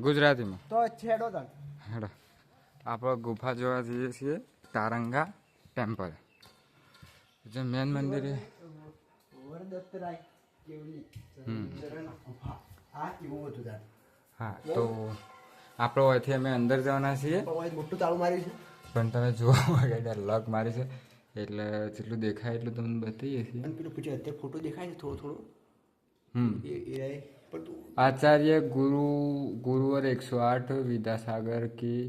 ગુજરાતીમાં. તો છેડો તન હેડો. આપણે ગુફા જોવા જઈએ છીએ તારંગા ટેમ્પલ. જે મેન મંદિર હા તો આપણે અહીંથી અમે અંદર જવાના છીએ. પણ મોટું તાળું માર્યું છે. પણ તમે જોવા આગળ લક મારી છે. એટલે જેટલું દેખાય એટલું તમને બતાવીએ છીએ. પેલું પછી અત્યારે ફોટો દેખાય છે થોડો થોડો? હમ. એ આચાર્ય ગુરુ ગુરુવર એકસો આઠ વિદ્યાસાગર કી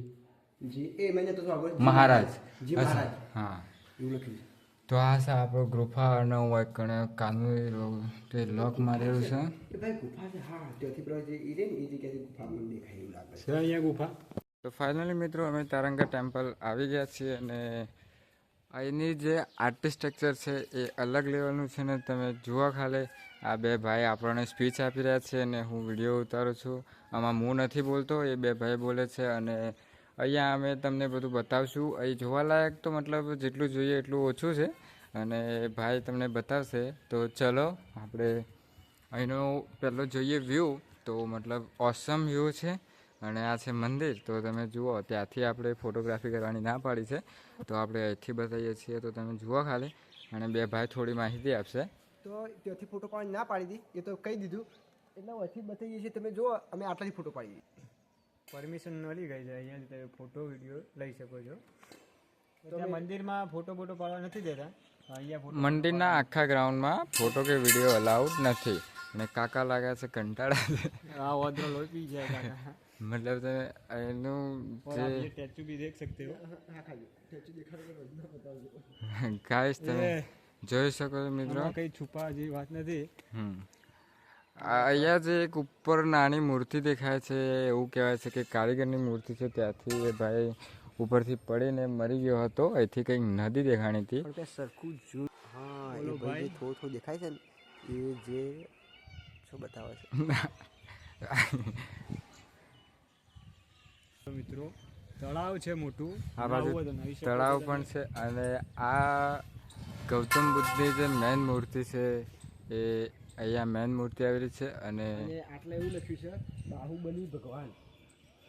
જી એ મેં તો આગળ મહારાજ. જી મહારાજ. હા. એવું લખ્યું તો આ છે આપણો ગુફા અને હું એક કણે કાનૂની તે લોક મારેલું છે. એ ભાઈ ગુફા છે હા. ત્યાંથી પેલા જે ઈ રે ને એ જગ્યાથી ગુફા મને દેખાય એવું લાગે છે. છે અહીંયા ગુફા? તો ફાઇનલી મિત્રો અમે તારંગા ટેમ્પલ આવી ગયા છીએ અને અહીંની જે આર્ટિસ્ટ્રક્ચર છે એ અલગ લેવલનું છે ને તમે જુઓ ખાલી. આ બે ભાઈ આપણને સ્પીચ આપી રહ્યા છે અને હું વીડિયો ઉતારું છું. આમાં હું નથી બોલતો, એ બે ભાઈ બોલે છે અને અહીંયા અમે તમને બધું બતાવશું. અહીં જોવાલાયક તો મતલબ જેટલું જોઈએ એટલું ઓછું છે અને ભાઈ તમને બતાવશે. તો ચલો, આપણે અહીંનો પહેલો જોઈએ વ્યૂ તો મતલબ ઓસમ વ્યૂ છે અને આ છે મંદિર. તો તમે જુઓ, ત્યાંથી આપણે ફોટોગ્રાફી કરવાની ના પાડી છે. તો આપણે અહીંથી બતાવીએ છીએ, તો તમે જુઓ ખાલી. અને બે ભાઈ થોડી માહિતી આપશે. તો ત્યાંથી ફોટો પાડવાની ના પાડી હતી એ તો કહી દીધું. એટલે ઓછી બતાવી જઈએ છીએ તમે જુઓ અમે આટલાથી ફોટો પાડીએ પરમિશન મળી ગઈ છે અહીંયાથી તમે ફોટો વીડિયો લઈ શકો છો. તો મંદિરમાં ફોટો બોટો પાડવા નથી દેતા. મંદિરના આખા ગ્રાઉન્ડમાં ફોટો કે વીડિયો અલાઉડ નથી. અને કાકા લાગે છે કંટાળા આ ઓદરો લોપી જાય મતલબ તમે એનું જે સ્ટેચ્યુ ભી દેખ સકતે હો. ગાઈસ તમે જોઈ શકો છો મિત્રો કઈ છુપા જેવી વાત નથી. હમ. અહીંયા જે એક ઉપર નાની મૂર્તિ દેખાય છે એવું કહેવાય છે કે કારીગરની મૂર્તિ છે. ત્યાંથી એ ભાઈ ઉપરથી પડીને મરી ગયો હતો. અહીંથી કંઈક નદી દેખાણી હતી. સરખું જૂ હા એ ભાઈ થોડું થોડું દેખાય છે ને એ જે શું બતાવે છે? મિત્રો તળાવ છે મોટું. આ બાજુ તળાવ પણ છે અને આ ગૌતમ બુદ્ધની જે મેન મૂર્તિ છે એ અહીંયા મેન મૂર્તિ આવેલી છે અને આટલે એવું લખ્યું છે બાહુબલી ભગવાન.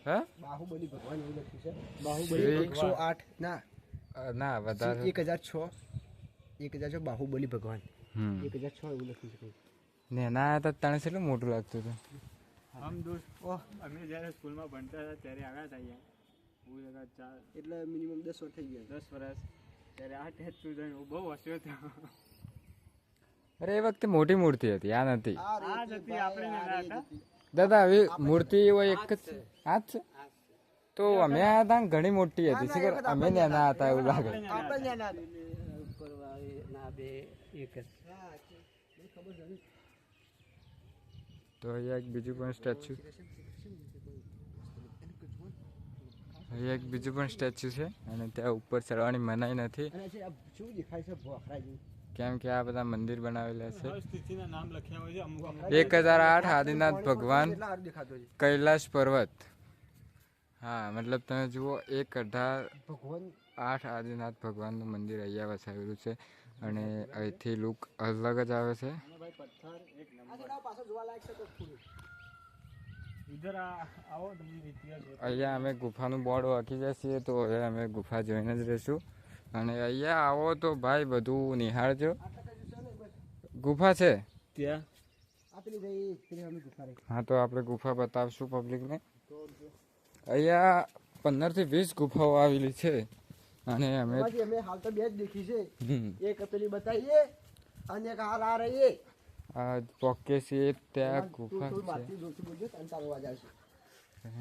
હે? બાહુબલી ભગવાન એવું લખ્યું છે. બાહુબલી એકસો આઠ ના. ના વધારે. એક હજાર છ. એક હજાર છ બાહુબલી ભગવાન. એક હજાર છ એવું લખ્યું છે ને ના હતા તને કેટલું મોટું લાગતું હતું. આમ દોસ્ત ઓહ અમે જ્યારે સ્કૂલમાં ભણતા હતા ત્યારે આવ્યા હતા અહીંયા. હું એટલે મિનિમમ દસ વર્ષ થઈ ગયા. દસ વર્ષ. ત્યારે આ સ્ટેચ્યુ જોઈને હું બહુ હસ્યો હતો. અરે એ વખતે મોટી મૂર્તિ હતી આ નથી. આ જ હતી આપણે નાના હતા. દાદા આવી મૂર્તિ હોય એક જ આ જ છે. તો અમે આ હતા ઘણી મોટી હતી શું અમે નાના હતા એવું લાગે. આપણે નાના તો અહીંયા એક બીજું પણ સ્ટેચ્યુ અહીંયા એક બીજું પણ સ્ટેચ્યુ છે અને ત્યાં ઉપર ચડવાની મનાઈ નથી. કેમ કે આ બધા મંદિર બનાવેલા છે. હર તિથિના નામ લખ્યા હોય છે અમુક અમુક એક હજાર આઠ આદિનાથ ભગવાન કૈલાશ પર્વત. હા મતલબ તમે જુઓ એક અઢાર ભગવાન? આઠ આદિનાથ ભગવાનનું મંદિર અહીંયા વસાવેલું છે અને અહીંથી લુક અલગ જ આવે છે. અહીંયા અમે ગુફાનું બોર્ડ વાંકી જાય તો હવે અમે ગુફા જોઈને જ રહીશું. અને અહીંયા આવો તો ભાઈ બધું નિહાળજો ગુફા છે? ત્યાં. આ પેલી રહી પેલી અમે ગુફા રહી. હા તો આપણે ગુફા બતાવશું પબ્લિકને અહીંયા પંદરથી વીસ ગુફાઓ આવેલી છે. અને અમે હાલ તો બે જ દેખી છે. એક પેલી બતાવીએ અને એક હાલ આ રહીએ. ચોકે છે ત્યાં ગુફા છે.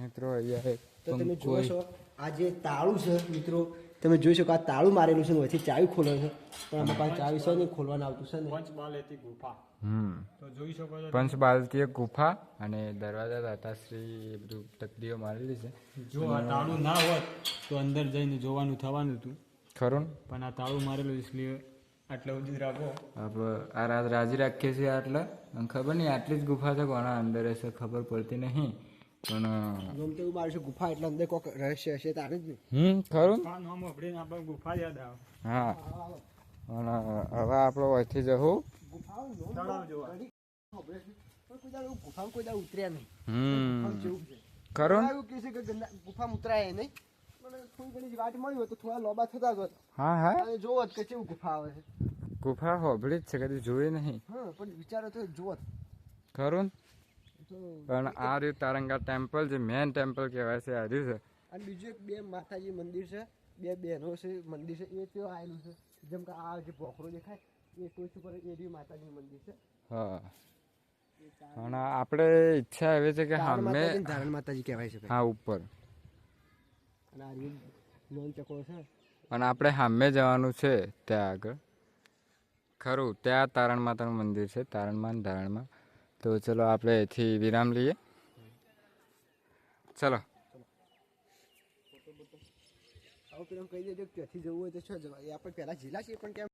મિત્રો અહીંયા તો તમે જોઈ છો આ જે તાળું છે મિત્રો તમે જોઈ શકો આ તાળું મારેલું છે વચ્ચે ચાવી ખોલે છે. પણ આમાં પાસે ચાવી છે ને ખોલવાનું આવતું છે ને. પંચબાલ ગુફા. હમ. તો જોઈ શકો છો પંચબાલતી ગુફા અને દરવાજા દાતાશ્રી એ બધું તકદીઓ મારેલી છે. જો આ તાળું ના હોત તો અંદર જઈને જોવાનું થવાનું હતું. ખરું પણ આ તાળું મારેલું એટલે આટલા સુધી રાખો. આપણે આ રાત રાજી રાખીએ છીએ આટલા. અને ખબર નહીં આટલી જ ગુફા છે કોના અંદર હશે ખબર પડતી નહીં. પણ ગમ એવું મારું છે ગુફા એટલે અંદર કોક રહસ્ય હશે તારે જ હમ ખરું? નામ આપણે આપણે ગુફા યાદ આવે. હા. અને હવે આપણે અહીંથી જવું. ગુફામાં કોઈ ઉતર્યા નહીં. ખરું? ને? એવું કહે છે કે ગુફા ગુફામાં ઉતરાય નહીં. થોડી ઘણી વાત મળી હોય તો થોડા લોબા થતા જ હા હા. અને જોવો કે કેવું ગુફા આવે છે. ગુફા હોભળી જ છે કદી જોઈ નહીં. હા પણ વિચારો તો જોવો ખરું પણ આ રહ્યું તારંગા ટેમ્પલ જે મેન ટેમ્પલ કહેવાય છે આ રહ્યું છે. અને બીજું એક બે માતાજી મંદિર છે બે બહેનો છે મંદિર છે એ ત્યાં આવેલું છે. જેમ કે આ જે ભોખરો દેખાય એ ટોચ ઉપર એ રહ્યું માતાજીનું મંદિર છે. હા. પણ આપણે ઈચ્છા એવી છે કે સામે માતાજી ધારણ માતાજી કહેવાય છે હા ઉપર. અને આ રહ્યું લોન ચકડો છે. અને આપણે સામે જવાનું છે ત્યાં આગળ. ખરું ત્યાં તારણ માતાનું મંદિર છે તારણમાં ધારણમાં. તો ચલો આપણે એથી વિરામ લઈએ. ચલો. આવું પેલા કહી દેજો કે ત્યાંથી જવું હોય તો શું જવાય? આપણે પહેલાં જિલ્લા છીએ પણ કેમ?